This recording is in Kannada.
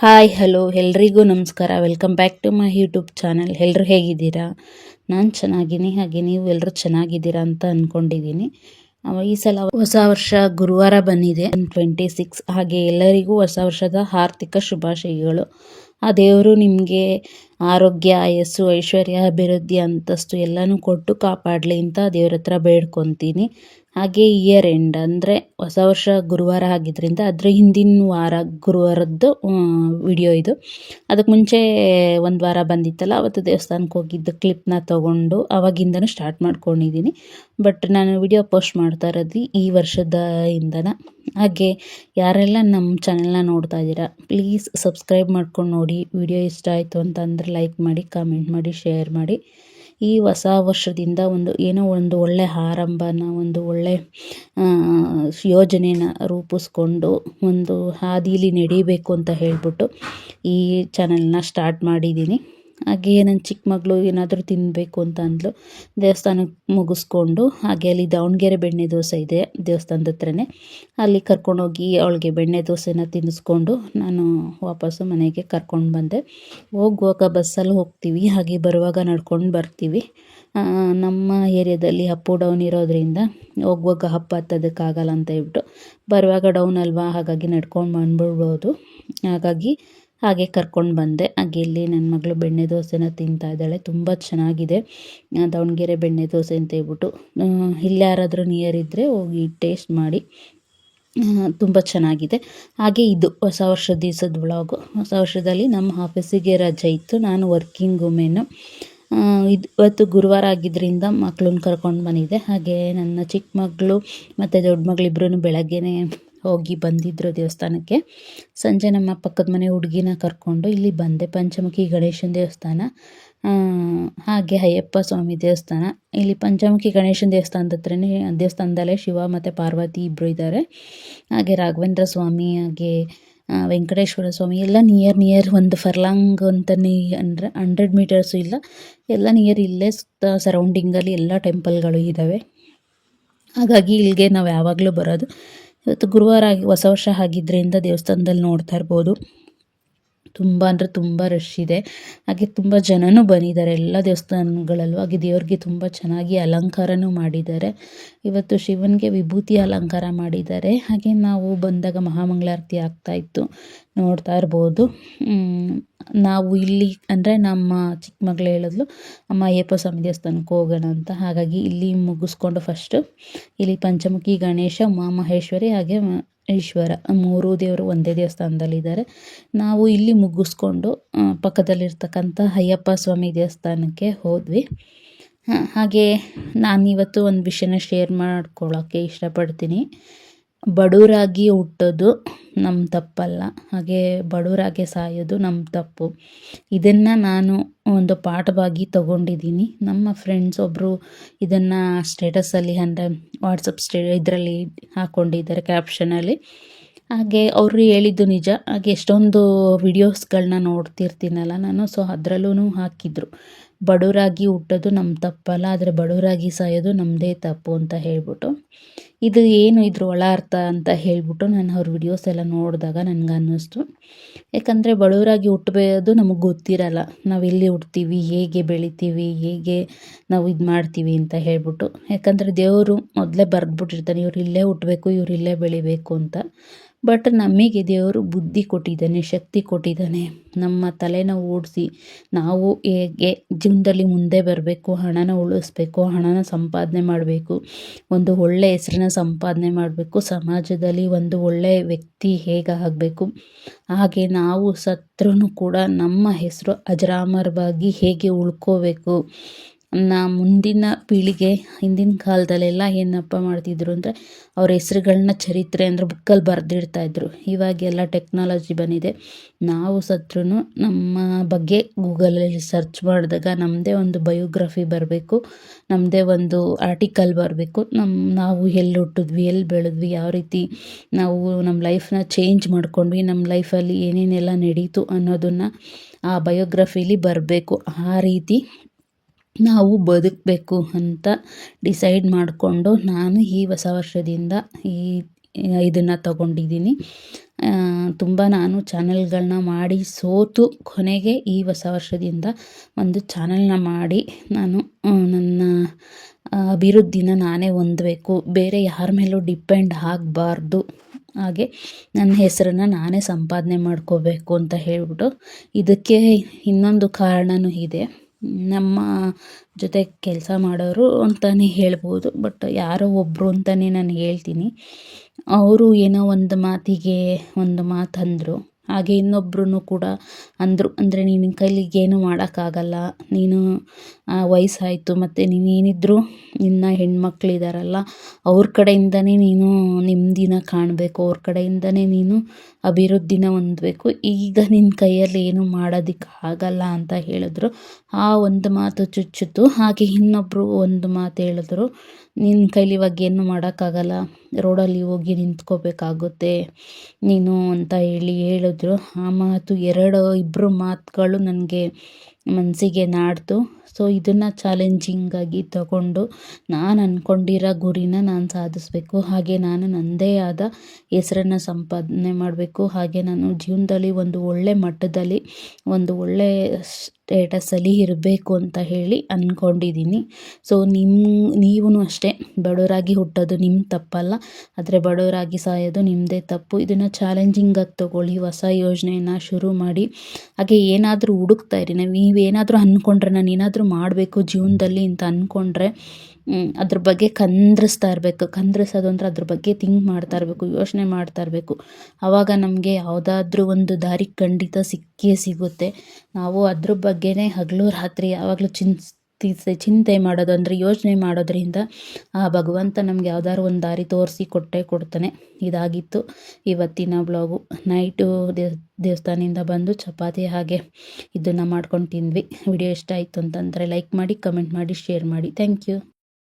ಹಾಯ್, ಹಲೋ, ಎಲ್ರಿಗೂ ನಮಸ್ಕಾರ. Welcome back to my YouTube channel. ಎಲ್ಲರೂ ಹೇಗಿದ್ದೀರಾ? ನಾನು ಚೆನ್ನಾಗಿದ್ದೀನಿ. ಹಾಗೆ ನೀವು ಎಲ್ಲರೂ ಚೆನ್ನಾಗಿದ್ದೀರಾ ಅಂತ ಅಂದ್ಕೊಂಡಿದ್ದೀನಿ ಈ ಸಲ ಹೊಸ ವರ್ಷ ಗುರುವಾರ ಬಂದಿದೆ. ಟ್ವೆಂಟಿ ಸಿಕ್ಸ್ ಹಾಗೆ ಎಲ್ಲರಿಗೂ ಹೊಸ ವರ್ಷದ ಆರ್ಥಿಕ ಶುಭಾಶಯಗಳು. ಆ ದೇವರು ನಿಮಗೆ ಆರೋಗ್ಯ, ಆಯಸ್ಸು, ಐಶ್ವರ್ಯ, ಅಭಿವೃದ್ಧಿ ಅಂತಸ್ತು ಎಲ್ಲನೂ ಕೊಟ್ಟು ಕಾಪಾಡಲಿ ಅಂತ ದೇವ್ರ ಹತ್ರ ಬೇಡ್ಕೊತೀನಿ. ಹಾಗೆ ಇಯರ್ ಎಂಡ್ ಅಂದರೆ ಹೊಸ ವರ್ಷ ಗುರುವಾರ ಆಗಿದ್ದರಿಂದ ಅದರ ಹಿಂದಿನ ವಾರ ಗುರುವಾರದ್ದು ವಿಡಿಯೋ ಇದು. ಅದಕ್ಕೆ ಮುಂಚೆ ಒಂದು ವಾರ ಬಂದಿತ್ತಲ್ಲ, ಅವತ್ತು ದೇವಸ್ಥಾನಕ್ಕೆ ಹೋಗಿದ್ದು ಕ್ಲಿಪ್ನ ತೊಗೊಂಡು ಅವಾಗಿಂದನೂ ಸ್ಟಾರ್ಟ್ ಮಾಡ್ಕೊಂಡಿದ್ದೀನಿ ಬಟ್ ನಾನು ವಿಡಿಯೋ ಪೋಸ್ಟ್ ಮಾಡ್ತಾ ಇರೋದು ಈ ವರ್ಷದ ಇಂದನ. ಹಾಗೆ ಯಾರೆಲ್ಲ ನಮ್ಮ ಚಾನೆಲ್ನ ನೋಡ್ತಾ ಇದ್ದೀರಾ ಪ್ಲೀಸ್ ಸಬ್ಸ್ಕ್ರೈಬ್ ಮಾಡ್ಕೊಂಡು ನೋಡಿ. ವಿಡಿಯೋ ಇಷ್ಟ ಆಯಿತು ಅಂತಂದರೆ ಲೈಕ್ ಮಾಡಿ ಕಾಮೆಂಟ್ ಮಾಡಿ ಶೇರ್ ಮಾಡಿ. ಈ ಹೊಸ ವರ್ಷದಿಂದ ಒಂದು ಏನೋ ಒಂದು ಒಳ್ಳೆ ಆರಂಭನ, ಒಂದು ಒಳ್ಳೆ ಯೋಜನೆನ ರೂಪಿಸ್ಕೊಂಡು ಒಂದು ಹಾದಿಲಿ ನಡೀಬೇಕು ಅಂತ ಹೇಳಿಬಿಟ್ಟು ಈ ಚಾನಲ್ನ ಸ್ಟಾರ್ಟ್ ಮಾಡಿದ್ದೀನಿ. ಹಾಗೆ ನನ್ನ ಚಿಕ್ಕ ಮಗಳು ಏನಾದರೂ ತಿನ್ನಬೇಕು ಅಂತ ಅಂದಳು ದೇವಸ್ಥಾನಕ್ಕೆ ಮುಗಿಸ್ಕೊಂಡು, ಹಾಗೆ ಅಲ್ಲಿ ದಾವಣಗೆರೆ ಬೆಣ್ಣೆ ದೋಸೆ ಇದೆ ದೇವಸ್ಥಾನದ ಹತ್ರನೇ. ಅಲ್ಲಿ ಕರ್ಕೊಂಡೋಗಿ ಅವಳಿಗೆ ಬೆಣ್ಣೆ ದೋಸೆನ ತಿನ್ನಿಸ್ಕೊಂಡು ನಾನು ವಾಪಸ್ಸು ಮನೆಗೆ ಕರ್ಕೊಂಡು ಬಂದೆ. ಹೋಗುವಾಗ ಬಸ್ಸಲ್ಲಿ ಹೋಗ್ತೀವಿ, ಹಾಗೆ ಬರುವಾಗ ನಡ್ಕೊಂಡು ಬರ್ತೀವಿ. ನಮ್ಮ ಏರಿಯಾದಲ್ಲಿ ಅಪ್ಪು ಡೌನ್ ಇರೋದ್ರಿಂದ ಹೋಗುವಾಗ ಹಬ್ಬ ಹತ್ತೋದಕ್ಕಾಗಲ್ಲ ಅಂತ ಹೇಳ್ಬಿಟ್ಟು ಬರುವಾಗ ಡೌನ್ ಅಲ್ವಾ? ಹಾಗಾಗಿ ನಡ್ಕೊಂಡು ಬಂದ್ಬಿಡ್ಬೋದು. ಹಾಗಾಗಿ ಹಾಗೆ ಕರ್ಕೊಂಡು ಬಂದೆ. ಹಾಗೆ ಇಲ್ಲಿ ನನ್ನ ಮಗಳು ಬೆಣ್ಣೆ ದೋಸೆನ ತಿಂತಾ ಇದ್ದಾಳೆ. ತುಂಬ ಚೆನ್ನಾಗಿದೆ. ದಾವಣಗೆರೆ ಬೆಣ್ಣೆ ದೋಸೆ ಅಂತ ಹೇಳ್ಬಿಟ್ಟು ಇಲ್ಲಿ ಯಾರಾದರೂ ನಿಯರ್ ಇದ್ದರೆ ಹೋಗಿ ಟೇಸ್ಟ್ ಮಾಡಿ. ತುಂಬ ಚೆನ್ನಾಗಿದೆ. ಹಾಗೆ ಇದು ಹೊಸ ವರ್ಷದ ದಿವಸದ ವ್ಲಾಗು ಹೊಸ ವರ್ಷದಲ್ಲಿ ನಮ್ಮ ಆಫೀಸಿಗೆ ರಜೆ ಇತ್ತು. ನಾನು ವರ್ಕಿಂಗ್ ವುಮೆನ್ನು ಇದು ಇವತ್ತು ಗುರುವಾರ ಆಗಿದ್ದರಿಂದ ಮಕ್ಳನ್ನ ಕರ್ಕೊಂಡು ಬಂದಿದ್ದೆ. ಹಾಗೆ ನನ್ನ ಚಿಕ್ಕ ಮಗಳು ಮತ್ತು ದೊಡ್ಡ ಮಗಳಿಬ್ರು ಬೆಳಗ್ಗೆನೇ ಹೋಗಿ ಬಂದಿದ್ದರು ದೇವಸ್ಥಾನಕ್ಕೆ. ಸಂಜೆ ನಮ್ಮ ಪಕ್ಕದ ಮನೆ ಹುಡುಗಿನ ಕರ್ಕೊಂಡು ಇಲ್ಲಿ ಬಂದೆ, ಪಂಚಮುಖಿ ಗಣೇಶನ ದೇವಸ್ಥಾನ. ಹಾಗೆ ಅಯ್ಯಪ್ಪ ಸ್ವಾಮಿ ದೇವಸ್ಥಾನ. ಇಲ್ಲಿ ಪಂಚಮುಖಿ ಗಣೇಶನ ದೇವಸ್ಥಾನದ ಹತ್ರನೇ, ದೇವಸ್ಥಾನದಲ್ಲೇ ಶಿವ ಮತ್ತು ಪಾರ್ವತಿ ಇಬ್ಬರು ಇದ್ದಾರೆ ಹಾಗೆ ರಾಘವೇಂದ್ರ ಸ್ವಾಮಿ, ಹಾಗೆ ವೆಂಕಟೇಶ್ವರ ಸ್ವಾಮಿ, ಎಲ್ಲ ನಿಯರ್ ನಿಯರ್ ಒಂದು ಫರ್ಲಾಂಗ್ ಅಂತಲೇ ಅಂದರೆ ಹಂಡ್ರೆಡ್ ಮೀಟರ್ಸು ಇಲ್ಲ. ಎಲ್ಲ ನಿಯರ್ ಇಲ್ಲೇ ಸುತ್ತ ಸರೌಂಡಿಂಗಲ್ಲಿ ಎಲ್ಲ ಟೆಂಪಲ್ಗಳು ಇದ್ದಾವೆ ಹಾಗಾಗಿ ಇಲ್ಲಿಗೆ ನಾವು ಯಾವಾಗಲೂ ಬರೋದು. ಇವತ್ತು ಗುರುವಾರ ಆಗಿ ಹೊಸ ವರ್ಷ ಆಗಿದ್ದರಿಂದ ದೇವಸ್ಥಾನದಲ್ಲಿ ನೋಡ್ತಾ ಇರ್ಬೋದು. ತುಂಬ ಅಂದರೆ ತುಂಬ ರಶ್ ಇದೆ. ಹಾಗೆ ತುಂಬ ಜನನೂ ಬಂದಿದ್ದಾರೆ. ಎಲ್ಲ ದೇವಸ್ಥಾನಗಳಲ್ಲೂ ಹಾಗೆ ದೇವ್ರಿಗೆ ತುಂಬ ಚೆನ್ನಾಗಿ ಅಲಂಕಾರನೂ ಮಾಡಿದ್ದಾರೆ. ಇವತ್ತು ಶಿವನಿಗೆ ವಿಭೂತಿ ಅಲಂಕಾರ ಮಾಡಿದ್ದಾರೆ. ಹಾಗೆ ನಾವು ಬಂದಾಗ ಮಹಾಮಂಗಳಾರತಿ ಆಗ್ತಾಯಿತ್ತು ನೋಡ್ತಾ ಇರ್ಬೋದು. ನಾವು ಇಲ್ಲಿ ಅಂದರೆ ನಮ್ಮ ಚಿಕ್ಕ ಮಗಳು ಹೇಳಿದ್ಲು, ಅಮ್ಮ, ಅಯ್ಯಪ್ಪ ಸ್ವಾಮಿ ದೇವಸ್ಥಾನಕ್ಕೆ ಹೋಗೋಣ ಅಂತ. ಹಾಗಾಗಿ ಇಲ್ಲಿ ಮುಗಿಸ್ಕೊಂಡು ಫಸ್ಟು ಇಲ್ಲಿ ಪಂಚಮುಖಿ, ಗಣೇಶ ಉಮಾಮಹೇಶ್ವರಿ ಹಾಗೆ ಈಶ್ವರ ಮೂರು ದೇವರು ಒಂದೇ ದೇವಸ್ಥಾನದಲ್ಲಿದ್ದಾರೆ ನಾವು ಇಲ್ಲಿ ಮುಗಿಸ್ಕೊಂಡು ಪಕ್ಕದಲ್ಲಿರ್ತಕ್ಕಂಥ ಅಯ್ಯಪ್ಪ ಸ್ವಾಮಿ ದೇವಸ್ಥಾನಕ್ಕೆ ಹೋದ್ವಿ. ಹಾಗೆ ನಾನಿವತ್ತು ಒಂದು ವಿಷಯನ ಶೇರ್ ಮಾಡ್ಕೊಳ್ಳೋಕ್ಕೆ ಇಷ್ಟಪಡ್ತೀನಿ. ಬಡವರಾಗಿ ಹುಟ್ಟೋದು ನಮ್ಮ ತಪ್ಪಲ್ಲ. ಹಾಗೆ ಬಡವರಾಗೆ ಸಾಯೋದು ನಮ್ಮ ತಪ್ಪು. ಇದನ್ನು ನಾನು ಒಂದು ಪಾಠವಾಗಿ ತಗೊಂಡಿದ್ದೀನಿ. ನಮ್ಮ ಫ್ರೆಂಡ್ಸ್ ಒಬ್ಬರು ಇದನ್ನು ಸ್ಟೇಟಸಲ್ಲಿ ಅಂದರೆ ವಾಟ್ಸಪ್ ಸ್ಟೇ ಇದರಲ್ಲಿ ಹಾಕ್ಕೊಂಡಿದ್ದಾರೆ ಕ್ಯಾಪ್ಷನಲ್ಲಿ ಹಾಗೆ ಅವರು ಹೇಳಿದ್ದು ನಿಜ. ಹಾಗೆ ಎಷ್ಟೊಂದು ವಿಡಿಯೋಸ್ಗಳನ್ನ ನೋಡ್ತಿರ್ತೀನಲ್ಲ ನಾನು. ಸೊ ಅದರಲ್ಲೂ ಹಾಕಿದ್ರು. ಬಡವರಾಗಿ ಹುಟ್ಟೋದು ನಮ್ಮ ತಪ್ಪಲ್ಲ, ಆದರೆ ಬಡವರಾಗಿ ಸಾಯೋದು ನಮ್ಮದೇ ತಪ್ಪು ಅಂತ ಹೇಳ್ಬಿಟ್ಟು. ಇದು ಏನು ಇದ್ರ ಒಳ ಅರ್ಥ ಅಂತ ಹೇಳಿಬಿಟ್ಟು ನಾನು ಅವ್ರ ವಿಡಿಯೋಸ್ ಎಲ್ಲ ನೋಡಿದಾಗ ನನಗೆ ಅನ್ನಿಸ್ತು. ಯಾಕಂದರೆ ಬಡವರಾಗಿ ಹುಟ್ಟಬೇಕು ನಮಗೆ ಗೊತ್ತಿರಲ್ಲ. ನಾವು ಎಲ್ಲಿ ಹುಟ್ತೀವಿ, ಹೇಗೆ ಬೆಳಿತೀವಿ, ಹೇಗೆ ನಾವು ಇದು ಮಾಡ್ತೀವಿ ಅಂತ ಹೇಳ್ಬಿಟ್ಟು. ಯಾಕಂದರೆ ದೇವರು ಮೊದಲೇ ಬರೆದ್ಬಿಟ್ಟಿರ್ತಾನೆ, ಇವ್ರು ಇಲ್ಲೇ ಹುಟ್ಟಬೇಕು ಇವ್ರು ಇಲ್ಲೇ ಬೆಳಿಬೇಕು ಅಂತ. ಬಟ್ ನಮಗೆ ದೇವರು ಬುದ್ಧಿ ಕೊಟ್ಟಿದ್ದಾನೆ, ಶಕ್ತಿ ಕೊಟ್ಟಿದ್ದಾನೆ. ನಮ್ಮ ತಲೆನ ಓಡಿಸಿ ನಾವು ಹೇಗೆ ಜೀವನದಲ್ಲಿ ಮುಂದೆ ಬರಬೇಕು, ಹಣನ ಉಳಿಸ್ಬೇಕು, ಹಣನ ಸಂಪಾದನೆ ಮಾಡಬೇಕು, ಒಂದು ಒಳ್ಳೆಯ ಹೆಸರನ್ನ ಸಂಪಾದನೆ ಮಾಡಬೇಕು, ಸಮಾಜದಲ್ಲಿ ಒಂದು ಒಳ್ಳೆಯ ವ್ಯಕ್ತಿ ಹೇಗಾಗಬೇಕು ಹಾಗೆ ನಾವು ಸತ್ರೂ ಕೂಡ ನಮ್ಮ ಹೆಸರು ಅಜರಾಮರವಾಗಿ ಹೇಗೆ ಉಳ್ಕೋಬೇಕು ನಾ ಮುಂದಿನ ಪೀಳಿಗೆ ಹಿಂದಿನ ಕಾಲದಲ್ಲೆಲ್ಲ ಏನಪ್ಪ ಮಾಡ್ತಿದ್ರು ಅಂದರೆ ಅವ್ರ ಹೆಸ್ರುಗಳ್ನ ಚರಿತ್ರೆ ಅಂದರೆ ಬುಕ್ಕಲ್ಲಿ ಬರೆದಿಡ್ತಾಯಿದ್ರು ಇವಾಗೆಲ್ಲ ಟೆಕ್ನಾಲಜಿ ಬಂದಿದೆ. ನಾವು ಸತ್ರೂ ನಮ್ಮ ಬಗ್ಗೆ ಗೂಗಲಲ್ಲಿ ಸರ್ಚ್ ಮಾಡಿದಾಗ ನಮ್ಮದೇ ಒಂದು ಬಯೋಗ್ರಫಿ ಬರಬೇಕು ನಮ್ಮದೇ ಒಂದು ಆರ್ಟಿಕಲ್ ಬರಬೇಕು. ನಮ್ಮ ನಾವು ಎಲ್ಲಿ ಹುಟ್ಟಿದ್ವಿ, ಎಲ್ಲಿ ಬೆಳೆದ್ವಿ, ಯಾವ ರೀತಿ ನಾವು ನಮ್ಮ ಲೈಫ್ನ ಚೇಂಜ್ ಮಾಡ್ಕೊಂಡ್ವಿ, ನಮ್ಮ ಲೈಫಲ್ಲಿ ಏನೇನೆಲ್ಲ ನಡೀತು ಅನ್ನೋದನ್ನು ಆ ಬಯೋಗ್ರಫಿಲಿ ಬರಬೇಕು. ಆ ರೀತಿ ನಾವು ಬದುಕಬೇಕು ಅಂತ ಡಿಸೈಡ್ ಮಾಡಿಕೊಂಡು ನಾನು ಈ ಹೊಸ ವರ್ಷದಿಂದ ಈ ಇದನ್ನು ತಗೊಂಡಿದ್ದೀನಿ. ತುಂಬ ನಾನು ಚಾನೆಲ್ಗಳನ್ನ ಮಾಡಿ ಸೋತು ಕೊನೆಗೆ ಈ ಹೊಸ ವರ್ಷದಿಂದ ಒಂದು ಚಾನೆಲ್ನ ಮಾಡಿ ನಾನು ನನ್ನ ಅಭಿವೃದ್ಧಿನ ನಾನೇ ಹೊಂದಬೇಕು. ಬೇರೆ ಯಾರ ಮೇಲೂ ಡಿಪೆಂಡ್ ಆಗಬಾರ್ದು. ಹಾಗೆ ನನ್ನ ಹೆಸರನ್ನು ನಾನೇ ಸಂಪಾದನೆ ಮಾಡ್ಕೋಬೇಕು ಅಂತ ಹೇಳ್ಬಿಟ್ಟು ಇದಕ್ಕೆ ಇನ್ನೊಂದು ಕಾರಣವೂ ಇದೆ. ನಮ್ಮ ಜೊತೆ ಕೆಲಸ ಮಾಡೋರು ಅಂತಲೇ ಹೇಳ್ಬೋದು ಬಟ್ ಯಾರೋ ಒಬ್ಬರು ಅಂತಲೇ ನಾನು ಹೇಳ್ತೀನಿ. ಅವರು ಏನೋ ಒಂದು ಮಾತಿಗೆ ಒಂದು ಮಾತು ಹಾಗೆ ಇನ್ನೊಬ್ರು ಕೂಡ ಅಂದರು, ಅಂದರೆ ನಿನ್ನ ಕೈಲಿಗೆ ಏನೂ ಮಾಡೋಕ್ಕಾಗಲ್ಲ. ನೀನು ವಯಸ್ಸಾಯಿತು ಮತ್ತು ನೀನೇನಿದ್ದರೂ ನಿನ್ನ ಹೆಣ್ಮಕ್ಳಿದಾರಲ್ಲ, ಅವ್ರ ಕಡೆಯಿಂದನೇ ನೀನು ನೆಮ್ಮದಿನ ಕಾಣಬೇಕು, ಅವ್ರ ಕಡೆಯಿಂದನೇ ನೀನು ಅಭಿವೃದ್ಧಿನ ಹೊಂದಬೇಕು. ಈಗ ನಿನ್ನ ಕೈಯಲ್ಲಿ ಏನೂ ಮಾಡೋದಕ್ಕೆ ಆಗಲ್ಲ ಅಂತ ಹೇಳಿದ್ರು. ಆ ಒಂದು ಮಾತು ಚುಚ್ಚಿತು ಹಾಗೆ ಇನ್ನೊಬ್ಬರು ಒಂದು ಮಾತು ಹೇಳಿದ್ರು ನಿನ್ನ ಕೈಲಿ ಇವಾಗ ಏನು ಮಾಡೋಕ್ಕಾಗಲ್ಲ, ರೋಡಲ್ಲಿ ಹೋಗಿ ನಿಂತ್ಕೋಬೇಕಾಗುತ್ತೆ, ನೀನು ಅಂತ ಹೇಳಿ ಹೇಳಿದ್ರು. ಆ ಮಾತು ಎರಡು ಇಬ್ಬರು ಮಾತುಗಳು ನನಗೆ ಮನಸ್ಸಿಗೆ ನಾಡ್ತು. ಸೊ ಇದನ್ನು ಚಾಲೆಂಜಿಂಗಾಗಿ ತಗೊಂಡು ನಾನು ಅಂದ್ಕೊಂಡಿರೋ ಗುರಿನ ನಾನು ಸಾಧಿಸ್ಬೇಕು. ಹಾಗೆ ನಾನು ನನ್ನದೇ ಆದ ಹೆಸರನ್ನು ಸಂಪಾದನೆ ಮಾಡಬೇಕು. ಹಾಗೆ ನಾನು ಜೀವನದಲ್ಲಿ ಒಂದು ಒಳ್ಳೆ ಮಟ್ಟದಲ್ಲಿ, ಒಂದು ಒಳ್ಳೆ ಸ್ಟೇಟಸಲ್ಲಿ ಇರಬೇಕು ಅಂತ ಹೇಳಿ ಅಂದ್ಕೊಂಡಿದ್ದೀನಿ ಸೊ ನಿಮ್ಮ ನೀವೂ ಅಷ್ಟೇ, ಬಡವರಾಗಿ ಹುಟ್ಟೋದು ನಿಮ್ಮ ತಪ್ಪಲ್ಲ, ಆದರೆ ಬಡವರಾಗಿ ಸಾಯೋದು ನಿಮ್ಮದೇ ತಪ್ಪು. ಇದನ್ನು ಚಾಲೆಂಜಿಂಗಾಗಿ ತೊಗೊಳ್ಳಿ, ಹೊಸ ಯೋಜನೆಯನ್ನು ಶುರು ಮಾಡಿ. ಹಾಗೆ ಏನಾದರೂ ಹುಡುಕ್ತಾ ಇರಿ. ನಾವು, ನೀವೇನಾದರೂ ಅಂದ್ಕೊಂಡ್ರೆ ನಾನು ಏನಾದರೂ ಮಾಡಬೇಕು ಜೀವನದಲ್ಲಿ ಅಂತ ಅಂದ್ಕೊಂಡ್ರೆ ಅದ್ರ ಬಗ್ಗೆ ಕಂದ್ರಿಸ್ತಾ ಇರಬೇಕು. ಕಂದ್ರಿಸೋದು ಅಂದರೆ ಅದ್ರ ಬಗ್ಗೆ ಥಿಂಕ್ ಮಾಡ್ತಾ ಇರಬೇಕು, ಯೋಚನೆ ಮಾಡ್ತಾ ಇರಬೇಕು. ಆವಾಗ ನಮಗೆ ಯಾವುದಾದ್ರೂ ಒಂದು ದಾರಿ ಖಂಡಿತ ಸಿಕ್ಕೇ ಸಿಗುತ್ತೆ. ನಾವು ಅದ್ರ ಬಗ್ಗೆನೇ ಹಗಲು ರಾತ್ರಿ ಯಾವಾಗಲೂ ಚಿಂತ ಚಿಂತೆ ಮಾಡೋದು ಅಂದರೆ ಯೋಚನೆ ಮಾಡೋದ್ರಿಂದ ಆ ಭಗವಂತ ನಮ್ಗೆ ಯಾವ್ದಾದ್ರು ಒಂದು ದಾರಿ ತೋರಿಸಿ ಕೊಟ್ಟೇ ಕೊಡ್ತಾನೆ. ಇದಾಗಿತ್ತು ಇವತ್ತಿನ ಬ್ಲಾಗು ನೈಟು ದೇವಸ್ಥಾನದಿಂದ ಬಂದು ಚಪಾತಿ ಹಾಗೆ ಇದನ್ನು ಮಾಡ್ಕೊಂಡು ತಿಂದ್ವಿ. ವಿಡಿಯೋ ಇಷ್ಟ ಆಯಿತು ಅಂತಂದರೆ ಲೈಕ್ ಮಾಡಿ ಕಮೆಂಟ್ ಮಾಡಿ ಶೇರ್ ಮಾಡಿ. Thank you